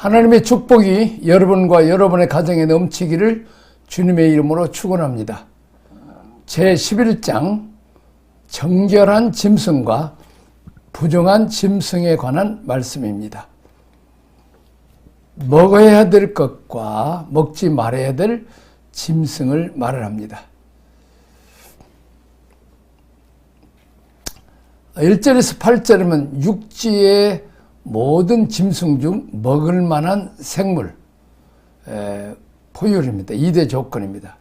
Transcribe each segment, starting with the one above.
하나님의 축복이 여러분과 여러분의 가정에 넘치기를 주님의 이름으로 축원합니다. 제 11장 정결한 짐승과 부정한 짐승에 관한 말씀입니다. 먹어야 될 것과 먹지 말아야 될 짐승을 말을 합니다. 1절에서 8절이면 육지의 모든 짐승 중 먹을 만한 생물, 에, 포유류입니다. 2대 조건입니다.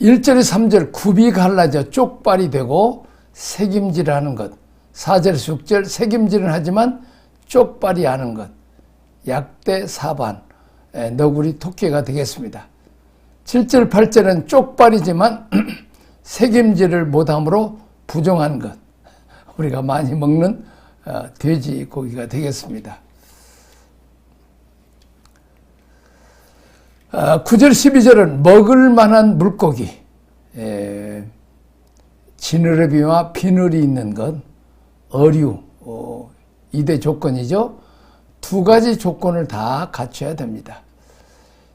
1절에 3절 굽이 갈라져 쪽발이 되고 색임질하는 것. 4절 6절 색임질은 하지만 쪽발이 하는 것. 약대 사반 에, 너구리 토끼가 되겠습니다. 7절 8절은 쪽발이지만 색임질을 못함으로 부정한 것. 우리가 많이 먹는 어, 돼지 고기가 되겠습니다. 9절 12절은 먹을 만한 물고기 지느러미와 비늘이 있는 것 어류 어, 이대 조건이죠. 두 가지 조건을 다 갖춰야 됩니다.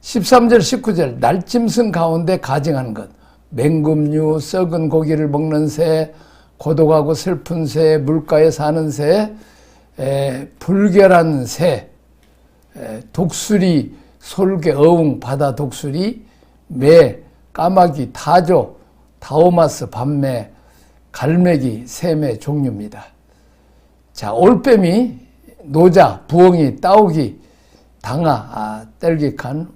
13절 19절 날짐승 가운데 가증한 것 맹금류 썩은 고기를 먹는 새 고독하고 슬픈 새 물가에 사는 새 에, 불결한 새 에, 독수리 솔개, 어웅, 바다 독수리, 매, 까마귀, 타조, 다오마스, 밤매, 갈매기, 새매 종류입니다. 자, 올빼미, 노자, 부엉이, 따오기, 당아, 아, 뗄기칸,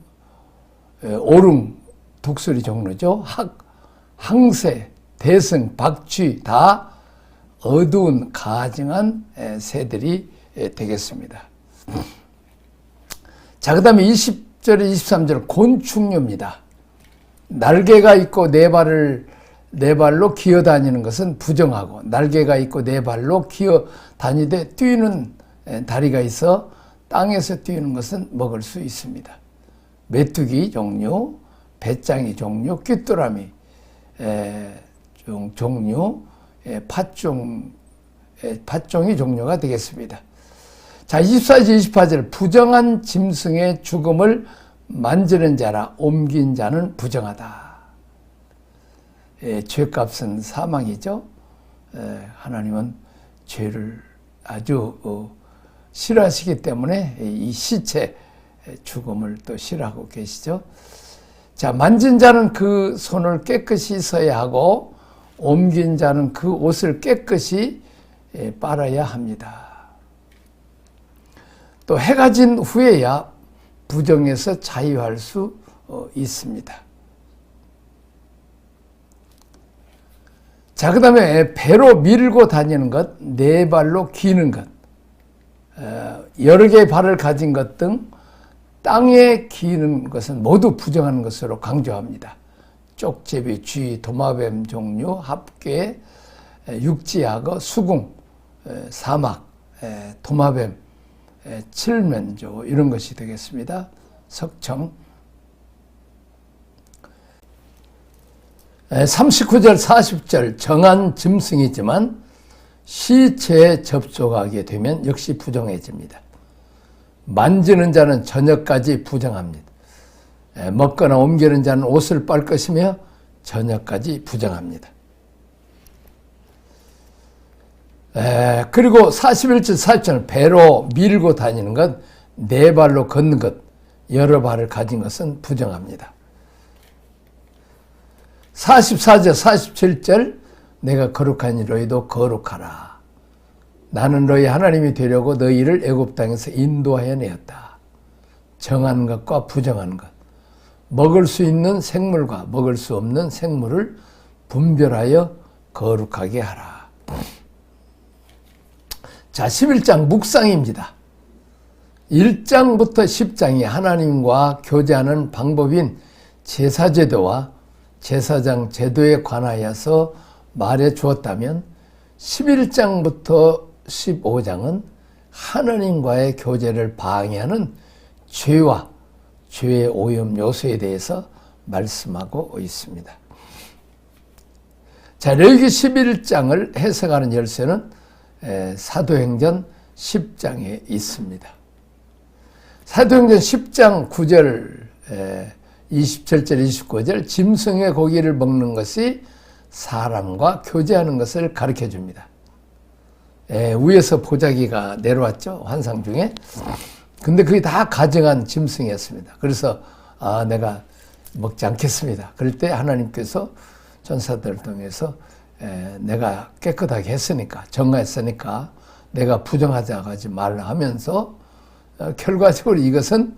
오름, 독수리 종류죠. 항, 항새, 대승, 박쥐 다 어두운 가증한 새들이 되겠습니다. 자, 그 다음에 20절에 23절 곤충류입니다. 날개가 있고 네 발을 네 발로 기어 다니는 것은 부정하고 날개가 있고 네 발로 기어 다니되 뛰는 다리가 있어 땅에서 뛰는 것은 먹을 수 있습니다. 메뚜기 종류, 배짱이 종류, 귀뚜라미 종류, 팥종, 팥종이 종류가 되겠습니다. 자, 24절, 28절. 부정한 짐승의 죽음을 만지는 자라 옮긴 자는 부정하다. 예, 죄값은 사망이죠. 예, 하나님은 죄를 아주 어, 싫어하시기 때문에 이 시체 죽음을 또 싫어하고 계시죠. 자, 만진 자는 그 손을 깨끗이 써야 하고 옮긴 자는 그 옷을 깨끗이 예, 빨아야 합니다. 또 해가 진 후에야 부정에서 자유할 수 어, 있습니다. 자, 그 다음에 배로 밀고 다니는 것, 네 발로 기는 것, 어, 여러 개의 발을 가진 것 등 땅에 기는 것은 모두 부정하는 것으로 강조합니다. 쪽제비, 쥐, 도마뱀 종류, 합계, 육지악어, 수궁, 사막, 도마뱀, 칠면조 이런 것이 되겠습니다. 석청 39절 40절 정한 짐승이지만 시체에 접촉하게 되면 역시 부정해집니다. 만지는 자는 저녁까지 부정합니다. 먹거나 옮기는 자는 옷을 빨 것이며 저녁까지 부정합니다. 에, 그리고 41절, 40절 배로 밀고 다니는 것, 네 발로 걷는 것, 여러 발을 가진 것은 부정합니다. 44절, 47절 내가 거룩하니 너희도 거룩하라. 나는 너희 하나님이 되려고 너희를 애굽 땅에서 인도하여 내었다. 정한 것과 부정한 것, 먹을 수 있는 생물과 먹을 수 없는 생물을 분별하여 거룩하게 하라. 자, 11장 묵상입니다. 1장부터 10장이 하나님과 교제하는 방법인 제사제도와 제사장 제도에 관하여서 말해 주었다면 11장부터 15장은 하나님과의 교제를 방해하는 죄와 죄의 오염 요소에 대해서 말씀하고 있습니다. 자, 레위기 11장을 해석하는 열쇠는 사도행전 10장에 있습니다. 사도행전 10장 9절, 27절, 29절, 짐승의 고기를 먹는 것이 사람과 교제하는 것을 가르쳐 줍니다. 예, 위에서 보자기가 내려왔죠. 환상 중에. 근데 그게 다 가정한 짐승이었습니다. 그래서, 아, 내가 먹지 않겠습니다. 그럴 때 하나님께서 전사들을 통해서 에, 내가 깨끗하게 했으니까, 정화했으니까 내가 부정하자고 하지 말라 하면서 어, 결과적으로 이것은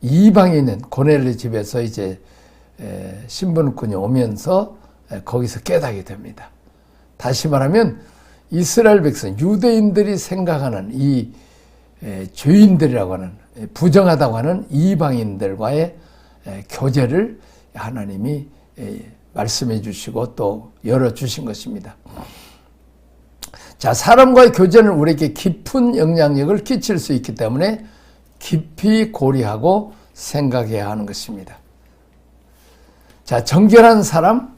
이방인은 고넬리 집에서 이제 에, 신분꾼이 오면서 에, 거기서 깨닫게 됩니다. 다시 말하면 이스라엘 백성, 유대인들이 생각하는 이 에, 죄인들이라고 하는 에, 부정하다고 하는 이방인들과의 에, 교제를 하나님이 에, 말씀해 주시고 또 열어 주신 것입니다. 자, 사람과의 교제는 우리에게 깊은 영향력을 끼칠 수 있기 때문에 깊이 고려하고 생각해야 하는 것입니다. 자, 정결한 사람,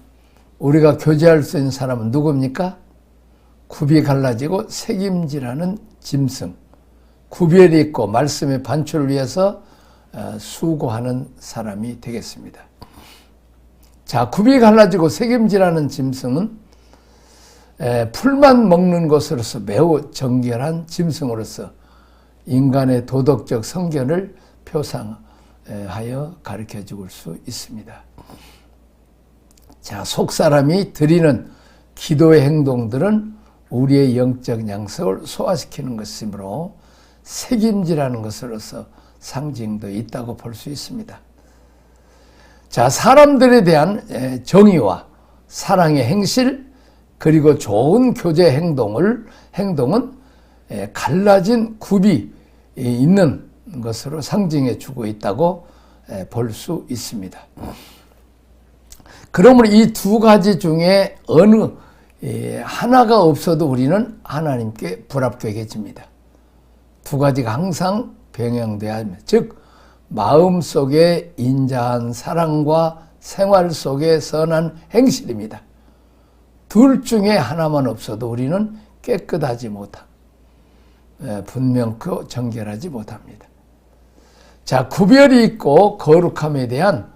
우리가 교제할 수 있는 사람은 누굽니까? 굽이 갈라지고 책임지라는 짐승, 구별이 있고 말씀의 반출을 위해서 어, 수고하는 사람이 되겠습니다. 자, 굽이 갈라지고 책임지라는 짐승은 풀만 먹는 것으로서 매우 정결한 짐승으로서 인간의 도덕적 성견을 표상하여 가르쳐 줄수 있습니다. 자, 속사람이 드리는 기도의 행동들은 우리의 영적 양석을 소화시키는 것이므로 책임지라는 것으로서 상징도 있다고 볼 수 있습니다. 자, 사람들에 대한 정의와 사랑의 행실, 그리고 좋은 교제 행동을, 행동은 갈라진 굽이 있는 것으로 상징해 주고 있다고 볼 수 있습니다. 그러므로 이 두 가지 중에 어느 하나가 없어도 우리는 하나님께 불합격해집니다. 두 가지가 항상 병행돼야 합니다. 즉, 마음 속에 인자한 사랑과 생활 속에 선한 행실입니다. 둘 중에 하나만 없어도 우리는 깨끗하지 못함. 분명코 정결하지 못합니다. 자, 구별이 있고 거룩함에 대한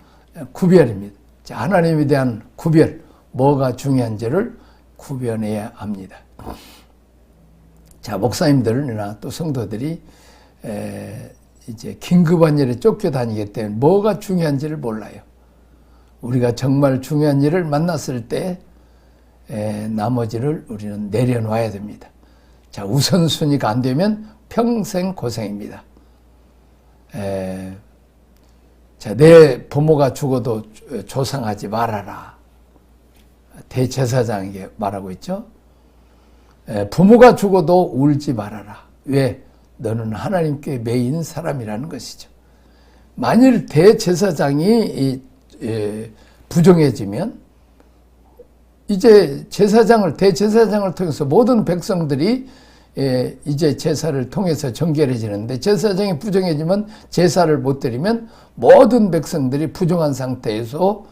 구별입니다. 자, 하나님에 대한 구별, 뭐가 중요한지를 구별해야 합니다. 자, 목사님들이나 또 성도들이 에, 이제 긴급한 일에 쫓겨 다니기 때문에 뭐가 중요한지를 몰라요. 우리가 정말 중요한 일을 만났을 때 에, 나머지를 우리는 내려놔야 됩니다. 자, 우선순위가 안 되면 평생 고생입니다. 에, 자, 내 부모가 죽어도 조상하지 말아라. 대제사장에게 말하고 있죠. 에, 부모가 죽어도 울지 말아라. 왜? 너는 하나님께 매인 사람이라는 것이죠. 만일 대제사장이 부정해지면 이제 제사장을 대제사장을 통해서 모든 백성들이 이제 제사를 통해서 정결해지는데 제사장이 부정해지면 제사를 못 드리면 모든 백성들이 부정한 상태에서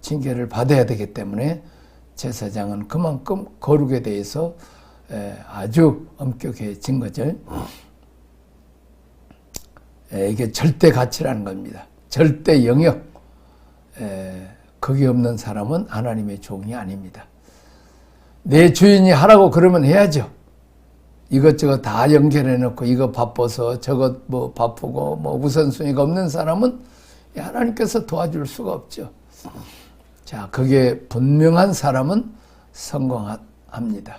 징계를 받아야 되기 때문에 제사장은 그만큼 거룩에 대해서 아주 엄격해진 거죠. 이게 절대 가치라는 겁니다. 절대 영역. 거기 없는 사람은 하나님의 종이 아닙니다. 내 주인이 하라고 그러면 해야죠. 이것저것 다 연결해 놓고 이거 바빠서 저것 뭐 바쁘고 뭐 우선순위가 없는 사람은 하나님께서 도와줄 수가 없죠. 자, 그게 분명한 사람은 성공합니다.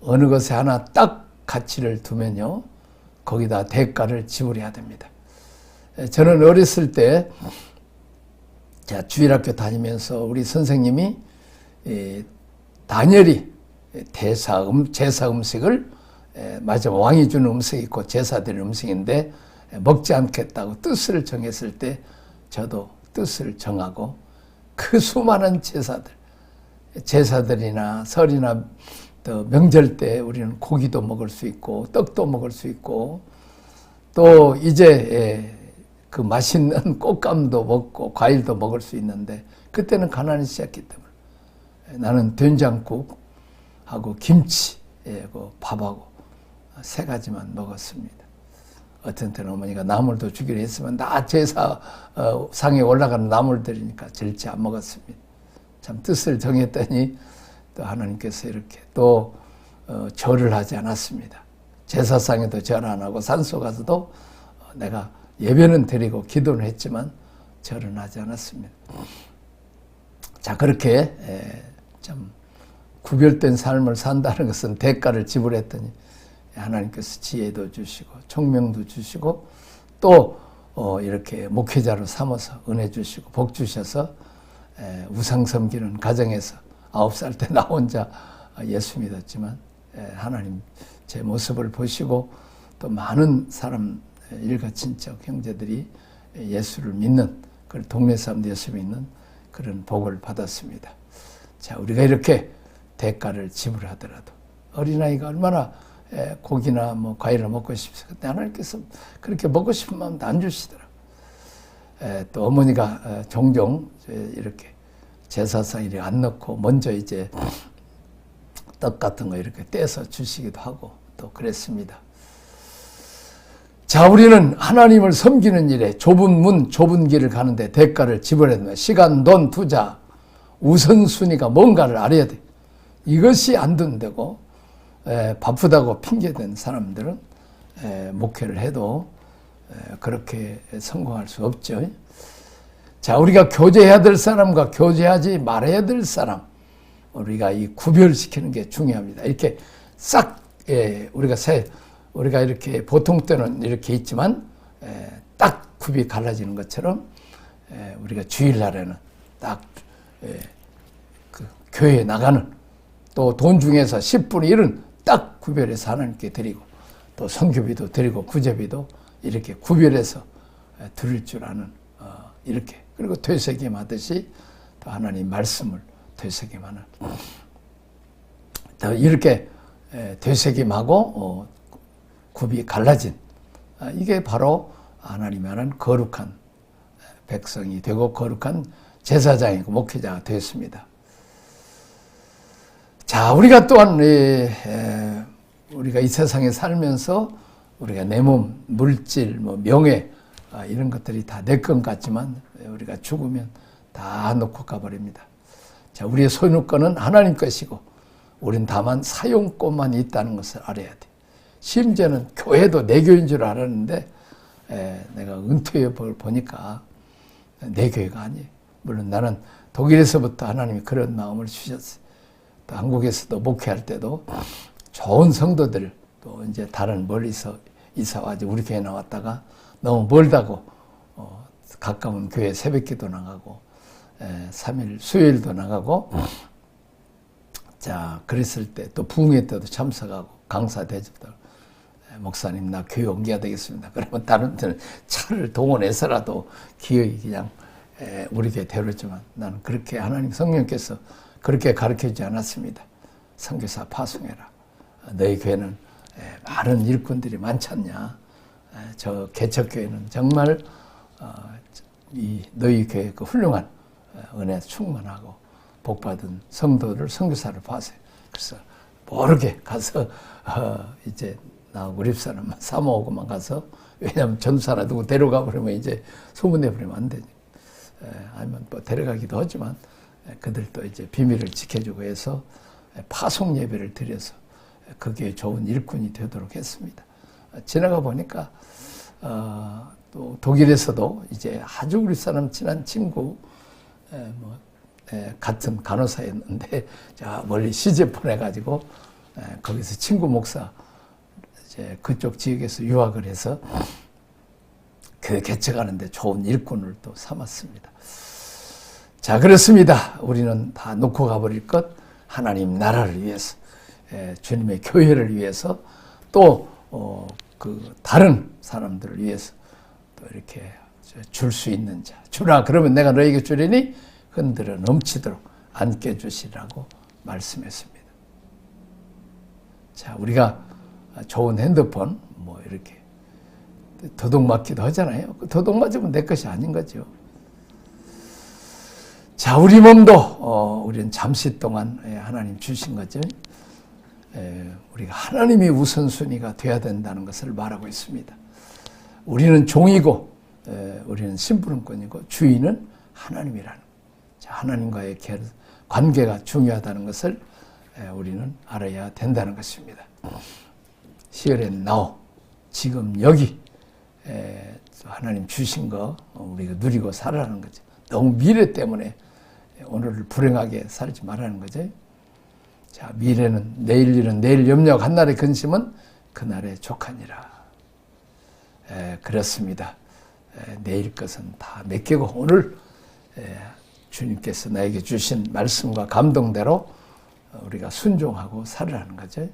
어느 것에 하나 딱 가치를 두면요. 거기다 대가를 지불해야 됩니다. 저는 어렸을 때 자, 주일학교 다니면서 우리 선생님이 다니엘이 대사 음, 제사 음식을 맞아 왕이 주는 음식이 있고 제사 드리는 음식인데 먹지 않겠다고 뜻을 정했을 때 저도 뜻을 정하고 그 수많은 제사들 제사들이나 설이나 또 명절 때 우리는 고기도 먹을 수 있고 떡도 먹을 수 있고 또 이제 예, 그 맛있는 꽃감도 먹고 과일도 먹을 수 있는데 그때는 가난이 시작했기 때문에 나는 된장국하고 김치, 예, 그 밥하고 세 가지만 먹었습니다. 어떤 때는 어머니가 나물도 주기로 했으면 나 제사 어, 상에 올라가는 나물들이니까 절대 안 먹었습니다. 참 뜻을 정했더니 또 하나님께서 이렇게 또 어, 절을 하지 않았습니다. 제사상에도 절 안 하고 산소 가서도 어, 내가 예배는 드리고 기도는 했지만 절은 하지 않았습니다. 자 그렇게 에, 참 구별된 삶을 산다는 것은 대가를 지불했더니 하나님께서 지혜도 주시고 총명도 주시고 또 어, 이렇게 목회자로 삼아서 은혜 주시고 복 주셔서 에, 우상 섬기는 가정에서 아홉 살 때 나 혼자 예수 믿었지만 에, 하나님 제 모습을 보시고 또 많은 사람 일가 친척 형제들이 예수를 믿는 그 동네 사람도 예수 믿는 그런 복을 받았습니다. 자 우리가 이렇게 대가를 지불하더라도 어린아이가 얼마나 에, 고기나 뭐 과일을 먹고 싶어. 근데 하나님께서 그렇게 먹고 싶은 마음도 안 주시더라. 에, 또 어머니가 에, 종종 이렇게 제사상 이렇게 안 넣고 먼저 이제 떡 같은 거 이렇게 떼서 주시기도 하고 또 그랬습니다. 자, 우리는 하나님을 섬기는 일에 좁은 문, 좁은 길을 가는데 대가를 지불했는 시간, 돈, 투자, 우선순위가 뭔가를 알아야 돼. 이것이 안 된다고 에, 바쁘다고 핑계댄 사람들은 에, 목회를 해도 에, 그렇게 성공할 수 없죠. 자, 우리가 교제해야 될 사람과 교제하지 말아야 될 사람, 우리가 이 구별시키는 게 중요합니다. 이렇게 싹, 예, 우리가 세, 우리가 이렇게 보통 때는 이렇게 있지만, 예, 딱 굽이 갈라지는 것처럼, 예, 우리가 주일날에는 딱, 예, 그 교회에 나가는 또 돈 중에서 10분의 1은 딱 구별해서 하나님께 드리고 또 성교비도 드리고 구제비도 이렇게 구별해서 예, 드릴 줄 아는 어, 이렇게 그리고 되새김 하듯이 또 하나님 말씀을 되새김 하는 더 이렇게 예, 되새김하고 어, 굽이 갈라진 아, 이게 바로 하나님이 하는 거룩한 백성이 되고 거룩한 제사장이고 목회자가 되었습니다. 자, 우리가 또한 우리가 이 세상에 살면서 우리가 내 몸, 물질, 뭐 명예 아, 이런 것들이 다 내 것 같지만 우리가 죽으면 다 놓고 가버립니다. 자, 우리의 소유권은 하나님 것이고 우린 다만 사용권만 있다는 것을 알아야 돼. 심지어는 교회도 내 교인 줄 알았는데 에, 내가 은퇴해 보니까 내 교회가 아니에요. 물론 나는 독일에서부터 하나님이 그런 마음을 주셨어요. 또 한국에서도 목회할 때도 좋은 성도들 또 이제 다른 멀리서 이사 와지 우리 교회 나왔다가 너무 멀다고 어, 가까운 교회 새벽기도 나가고 에, 3일 수요일도 나가고 자 그랬을 때 또 부흥회 때도 참석하고 강사 대접도 목사님 나 교회 옮겨야 되겠습니다. 그러면 다른 데는 차를 동원해서라도 기어이 그냥 에, 우리 데려지만 나는 그렇게 하나님 성령께서 그렇게 가르쳐주지 않았습니다. 선교사 파송해라. 너희 교회는 많은 일꾼들이 많지 않냐. 저 개척교회는 정말 어, 이 너희 교회 그 훌륭한 은혜 충만하고 복받은 성도를 선교사를 봐세요. 그래서 모르게 가서 어, 이제 나 우리 사람만 사모하고만 가서 왜냐하면 전사나 누구 데려가 버리면 이제 소문내 버리면 안 되니. 아니면 뭐 데려가기도 하지만 그들도 이제 비밀을 지켜주고 해서 파송 예배를 드려서 그게 좋은 일꾼이 되도록 했습니다. 지나가 보니까 어, 또 독일에서도 이제 아주 우리 사람 친한 친구 에, 뭐 에, 같은 간호사였는데 자 멀리 시집 보내가지고 에, 거기서 친구 목사 이제 그쪽 지역에서 유학을 해서 교회 개척하는데 좋은 일꾼을 또 삼았습니다. 자, 그렇습니다. 우리는 다 놓고 가버릴 것, 하나님 나라를 위해서, 예, 주님의 교회를 위해서, 또, 어, 그, 다른 사람들을 위해서, 또 이렇게 줄 수 있는 자. 주라, 그러면 내가 너에게 주리니 흔들어 넘치도록 안게 주시라고 말씀했습니다. 자, 우리가 좋은 핸드폰, 뭐, 이렇게, 도둑 맞기도 하잖아요. 그 도둑 맞으면 내 것이 아닌 거죠. 자, 우리 몸도 어, 우리는 잠시 동안 예, 하나님 주신 거죠. 에, 우리가 하나님이 우선순위가 돼야 된다는 것을 말하고 있습니다. 우리는 종이고 에, 우리는 심부름꾼이고 주인은 하나님이라는 자, 하나님과의 계- 관계가 중요하다는 것을 에, 우리는 알아야 된다는 것입니다. 시열엔 나오 지금 여기 에, 하나님 주신 거 우리가 누리고 살아라는 거죠. 너무 미래 때문에 오늘을 불행하게 살지 말라는 거죠. 자, 미래는 내일 일은 내일 염려하고 한날의 근심은 그날의 족하니라. 에, 그렇습니다. 에, 내일 것은 다 맡기고 오늘 에, 주님께서 나에게 주신 말씀과 감동대로 우리가 순종하고 살으라는 거죠.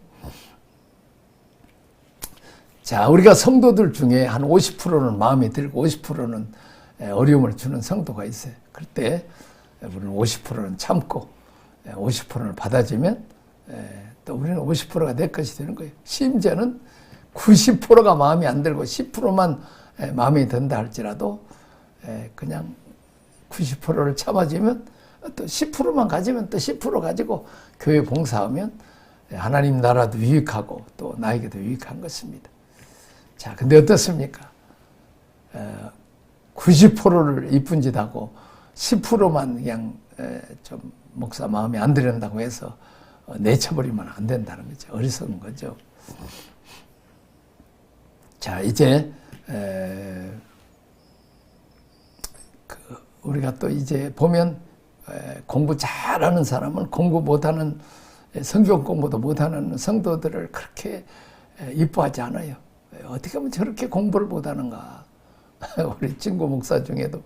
자, 우리가 성도들 중에 한 50%는 마음에 들고 50%는 어려움을 주는 성도가 있어요. 그럴 때 우리는 50%는 참고 50%를 받아주면 또 우리는 50%가 내 것이 되는 거예요. 심지어는 90%가 마음에 안 들고 10%만 마음에 든다 할지라도 그냥 90%를 참아주면 또 10%만 가지면 또 10% 가지고 교회 봉사하면 하나님 나라도 유익하고 또 나에게도 유익한 것입니다. 자, 근데 어떻습니까? 90%를 이쁜 짓 하고 10%만 그냥 좀 목사 마음에 안 들은다고 해서 어, 내쳐버리면 안 된다는 거죠. 어리석은 거죠. 자, 이제 그 우리가 또 이제 보면 공부 잘하는 사람은 공부 못하는 성경 공부도 못하는 성도들을 그렇게 이뻐하지 않아요. 어떻게 하면 저렇게 공부를 못하는가? 우리 친구 목사 중에도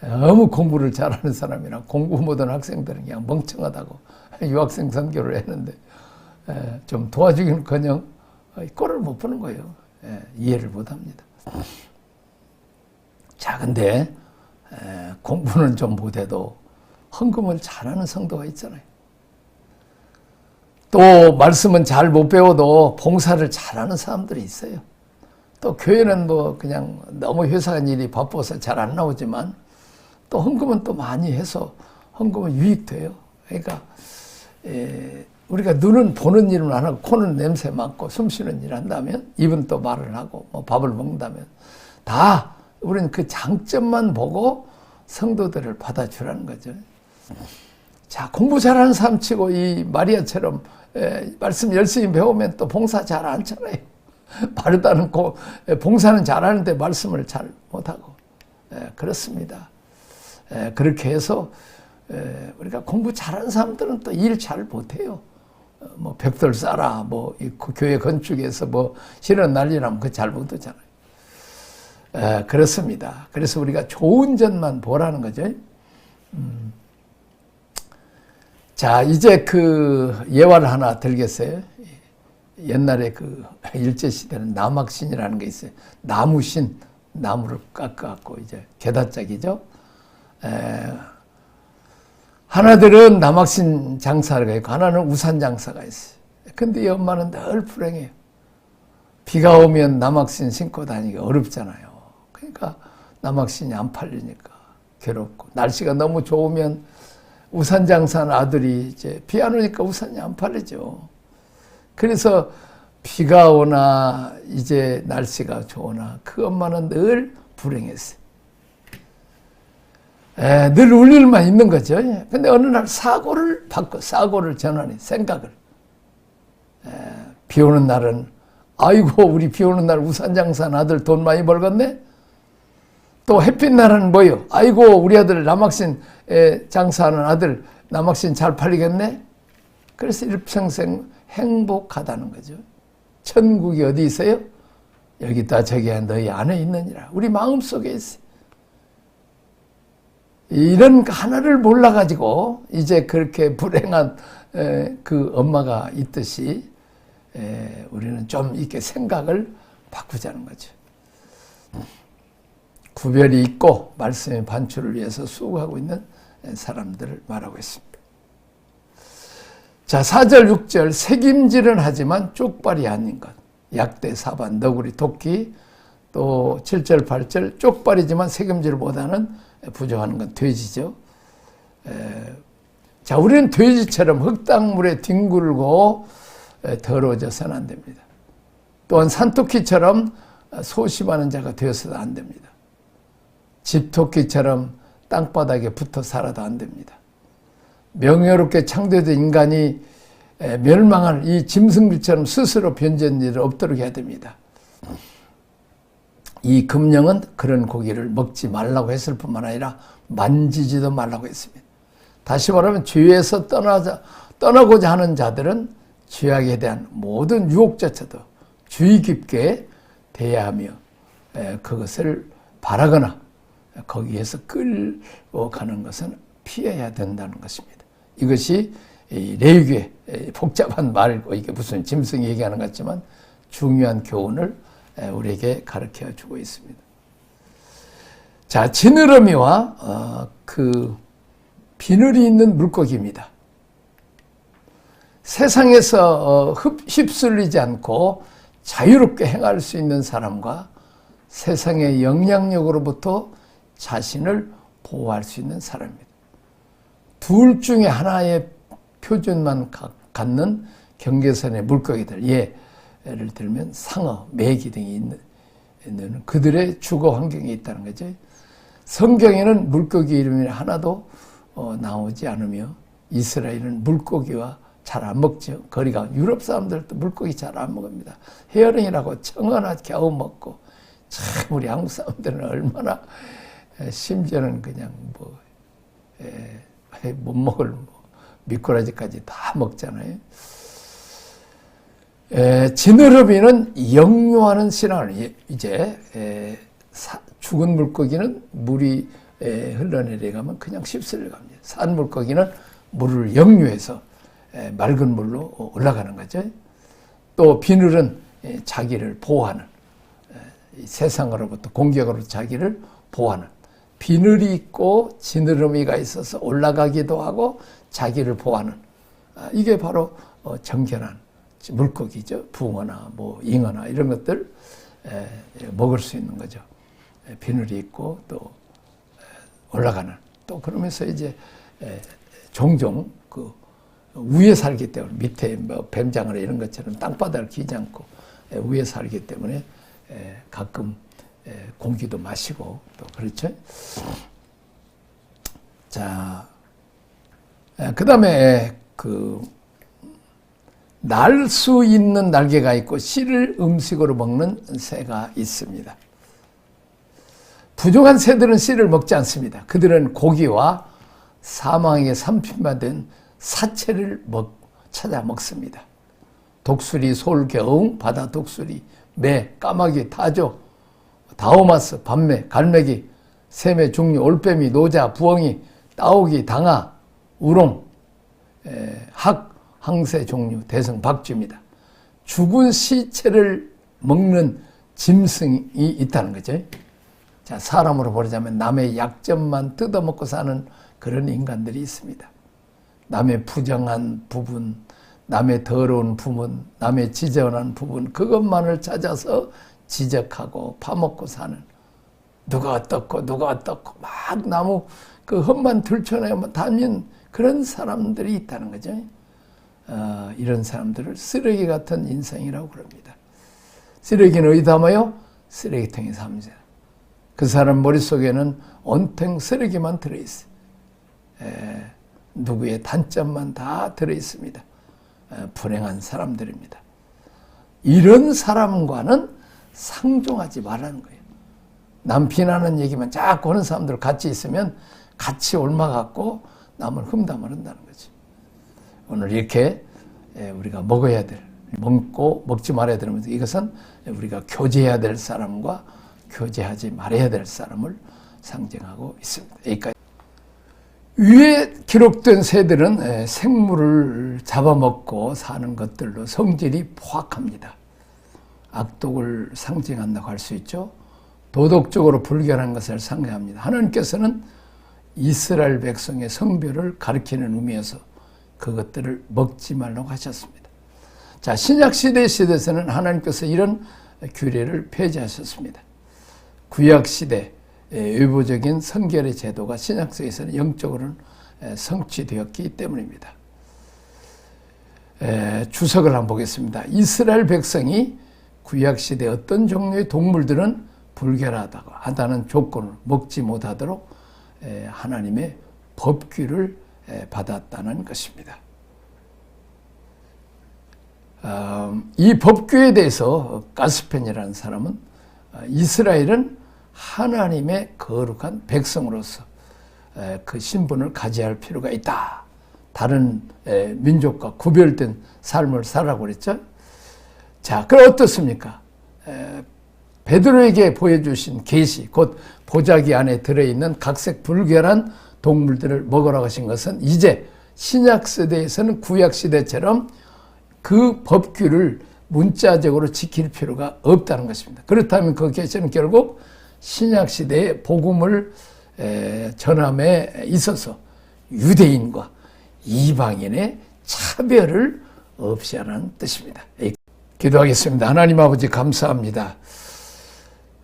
너무 공부를 잘하는 사람이나 공부 못하는 학생들은 그냥 멍청하다고 유학생 선교를 했는데 좀 도와주기는커녕 꼴을 못 보는 거예요. 이해를 못합니다. 자, 근데 공부는 좀 못해도 헌금을 잘하는 성도가 있잖아요. 또 말씀은 잘 못 배워도 봉사를 잘하는 사람들이 있어요. 또 교회는 뭐 그냥 너무 회사한 일이 바빠서 잘 안 나오지만 또 헌금은 또 많이 해서 헌금은 유익돼요. 그러니까 에, 우리가 눈은 보는 일은 안 하고 코는 냄새 맡고 숨 쉬는 일 한다면 입은 또 말을 하고 뭐 밥을 먹는다면 다 우리는 그 장점만 보고 성도들을 받아주라는 거죠. 자 공부 잘하는 사람 치고 이 마리아처럼 에, 말씀 열심히 배우면 또 봉사 잘 안 차나요. 바르다는 고, 봉사는 잘하는데 말씀을 잘 못하고 에, 그렇습니다. 에, 그렇게 해서 에, 우리가 공부 잘하는 사람들은 또 일 잘 못해요. 어, 뭐 벽돌 쌓아 뭐 교회 건축에서 뭐 실은 난리나면 그잘 못하잖아요. 에, 그렇습니다. 그래서 우리가 좋은 점만 보라는 거죠. 음. 자 이제 그 예화를 하나 들겠어요. 옛날에 그 일제 시대는 남학신이라는 게 있어요. 나무신 나무를 깎아갖고 이제 계단짝이죠. 에, 하나들은 남학신 장사가 있고 하나는 우산 장사가 있어요. 근데 이 엄마는 늘 불행해요. 비가 오면 남학신 신고 다니기 어렵잖아요. 그러니까 남학신이 안 팔리니까 괴롭고 날씨가 너무 좋으면 우산 장사는 아들이 이제 비 안 오니까 우산이 안 팔리죠. 그래서 비가 오나 이제 날씨가 좋으나 그 엄마는 늘 불행했어요. 에, 늘 울릴만 있는 거죠. 근데 어느 날 사고를 바꿔 사고를 전환해 생각을. 에, 비 오는 날은 아이고 우리 비 오는 날 우산 장사한 아들 돈 많이 벌겠네. 또 햇빛 날은 뭐요? 아이고 우리 아들 남학신 장사하는 아들 남학신 잘 팔리겠네. 그래서 일평생 행복하다는 거죠. 천국이 어디 있어요? 여기다 저기야 너희 안에 있느니라. 우리 마음 속에 있어. 이런 하나를 몰라가지고 이제 그렇게 불행한 그 엄마가 있듯이 우리는 좀 이렇게 생각을 바꾸자는 거죠. 구별이 있고 말씀의 반출을 위해서 수고하고 있는 사람들을 말하고 있습니다. 자, 4절, 6절, 책임질은 하지만 쪽발이 아닌 것. 약대, 사반, 너구리, 토끼, 또 7절, 8절, 쪽발이지만 책임질 못하는 부정하는 건 돼지죠. 에, 자, 우리는 돼지처럼 흙탕물에 뒹굴고 에, 더러워져서는 안 됩니다. 또한 산토끼처럼 소심하는 자가 되어서도 안 됩니다. 집토끼처럼 땅바닥에 붙어 살아도 안 됩니다. 명예롭게 창조된 인간이 에, 멸망할 이 짐승들처럼 스스로 변전 일을 없도록 해야 됩니다. 이 금령은 그런 고기를 먹지 말라고 했을 뿐만 아니라 만지지도 말라고 했습니다. 다시 말하면 죄에서 떠나자, 떠나고자 하는 자들은 죄악에 대한 모든 유혹조차도 주의 깊게 대하며 그것을 바라거나 거기에서 끌어가는 것은 피해야 된다는 것입니다. 이것이 레위기의 복잡한 말고 이게 무슨 짐승 얘기하는 것 같지만 중요한 교훈을 우리에게 가르쳐 주고 있습니다. 자, 지느러미와 어, 그 비늘이 있는 물고기입니다. 세상에서 어, 휩쓸리지 않고 자유롭게 행할 수 있는 사람과 세상의 영향력으로부터 자신을 보호할 수 있는 사람입니다. 둘 중에 하나의 표준만 갖는 경계선의 물고기들, 예, 예를 들면 상어, 메기 등이 있는, 있는 그들의 주거 환경이 있다는 거죠. 성경에는 물고기 이름이 하나도 어, 나오지 않으며 이스라엘은 물고기와 잘 안 먹죠. 거리가 유럽 사람들도 물고기 잘 안 먹습니다. 헤어링이라고 청어나 겨우 먹고 참 우리 한국 사람들은 얼마나 심지어는 그냥 뭐 못 먹을 뭐 미꾸라지까지 다 먹잖아요. 에, 지느러미는 영유하는 신앙을 이제 에, 사, 죽은 물고기는 물이 에, 흘러내려가면 그냥 씹슬려 갑니다. 산 물고기는 물을 영유해서 에, 맑은 물로 올라가는 거죠. 또 비늘은 에, 자기를 보호하는 에, 세상으로부터 공격으로 자기를 보호하는 비늘이 있고 지느러미가 있어서 올라가기도 하고 자기를 보호하는 아, 이게 바로 어, 정결한 물고기죠. 붕어나 뭐 잉어나 이런 것들 먹을 수 있는 거죠. 비늘이 있고 또 올라가는 또 그러면서 이제 종종 그 위에 살기 때문에 밑에 뭐 뱀장어나 이런 것처럼 땅바닥을 기지 않고 위에 살기 때문에 가끔 공기도 마시고 또 그렇죠. 자, 그 다음에 그 날 수 있는 날개가 있고 씨를 음식으로 먹는 새가 있습니다. 부족한 새들은 씨를 먹지 않습니다. 그들은 고기와 사망에게 삼킨받은 사체를 먹, 찾아 먹습니다. 독수리, 솔 겨웅, 바다 독수리, 매, 까마귀, 타조, 다오마스, 밤매, 갈매기, 새매, 중리, 올빼미, 노자, 부엉이, 따오기, 당아, 우롱, 에, 학, 항세 종류 대성 박쥐입니다. 죽은 시체를 먹는 짐승이 있다는 거죠. 자, 사람으로 보자면 남의 약점만 뜯어먹고 사는 그런 인간들이 있습니다. 남의 부정한 부분, 남의 더러운 부분, 남의 지저분한 부분, 그것만을 찾아서 지적하고 파먹고 사는 누가 어떻고 누가 어떻고 막 나무 그 험만 들춰내면 다면 그런 사람들이 있다는 거죠. 어, 이런 사람들을 쓰레기 같은 인생이라고 그럽니다. 쓰레기는 어디 담아요? 쓰레기통에 담으그 사람 머릿속에는 온통 쓰레기만 들어있어요. 에, 누구의 단점만 다 들어있습니다. 에, 불행한 사람들입니다. 이런 사람과는 상종하지 말라는 거예요. 남 비난하는 얘기만 자꾸 하는 사람들 같이 있으면 같이 옮아갖고 남을 흠담을 한다는 거죠. 오늘 이렇게 예, 우리가 먹어야 될, 먹고 먹지 말아야 되는 이것은 우리가 교제해야 될 사람과 교제하지 말아야 될 사람을 상징하고 있습니다. 여기까지. 위에 기록된 새들은 예, 생물을 잡아먹고 사는 것들로 성질이 포악합니다. 악독을 상징한다고 할 수 있죠. 도덕적으로 불결한 것을 상징합니다. 하나님께서는 이스라엘 백성의 성별을 가리키는 의미에서 그것들을 먹지 말라고 하셨습니다. 자, 신약 시대 시대에서는 하나님께서 이런 규례를 폐지하셨습니다. 구약 시대 의보적인 성결의 제도가 신약 시대에서는 영적으로는 성취되었기 때문입니다. 에, 주석을 한번 보겠습니다. 이스라엘 백성이 구약 시대 어떤 종류의 동물들은 불결하다고 하다는 조건을 먹지 못하도록 에, 하나님의 법규를 에, 받았다는 것입니다. 어, 이 법규에 대해서 가스펜이라는 사람은 어, 이스라엘은 하나님의 거룩한 백성으로서 에, 그 신분을 가져야 할 필요가 있다. 다른 에, 민족과 구별된 삶을 살라고 그랬죠. 자, 그럼 어떻습니까? 에, 베드로에게 보여주신 계시, 곧 보자기 안에 들어있는 각색 불결한 동물들을 먹으라고 하신 것은 이제 신약 시대에서는 구약 시대처럼 그 법규를 문자적으로 지킬 필요가 없다는 것입니다. 그렇다면 그 계시는 결국 신약 시대의 복음을 에, 전함에 있어서 유대인과 이방인의 차별을 없이 하는 뜻입니다. 예, 기도하겠습니다. 하나님 아버지 감사합니다.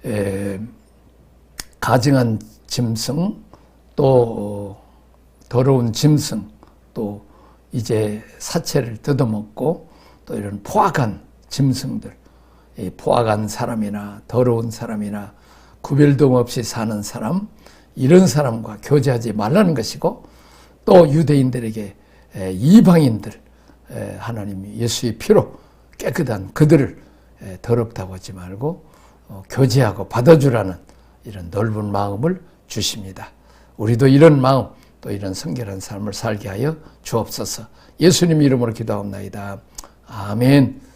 에, 가증한 짐승 또 더러운 짐승 또 이제 사체를 뜯어먹고 또 이런 포악한 짐승들 이 포악한 사람이나 더러운 사람이나 구별도 없이 사는 사람 이런 사람과 교제하지 말라는 것이고 또 유대인들에게 에, 이방인들 에, 하나님이 예수의 피로 깨끗한 그들을 에, 더럽다고 하지 말고 어, 교제하고 받아주라는 이런 넓은 마음을 주십니다. 우리도 이런 마음 또 이런 성결한 삶을 살게 하여 주옵소서. 예수님 이름으로 기도합나이다. 아멘.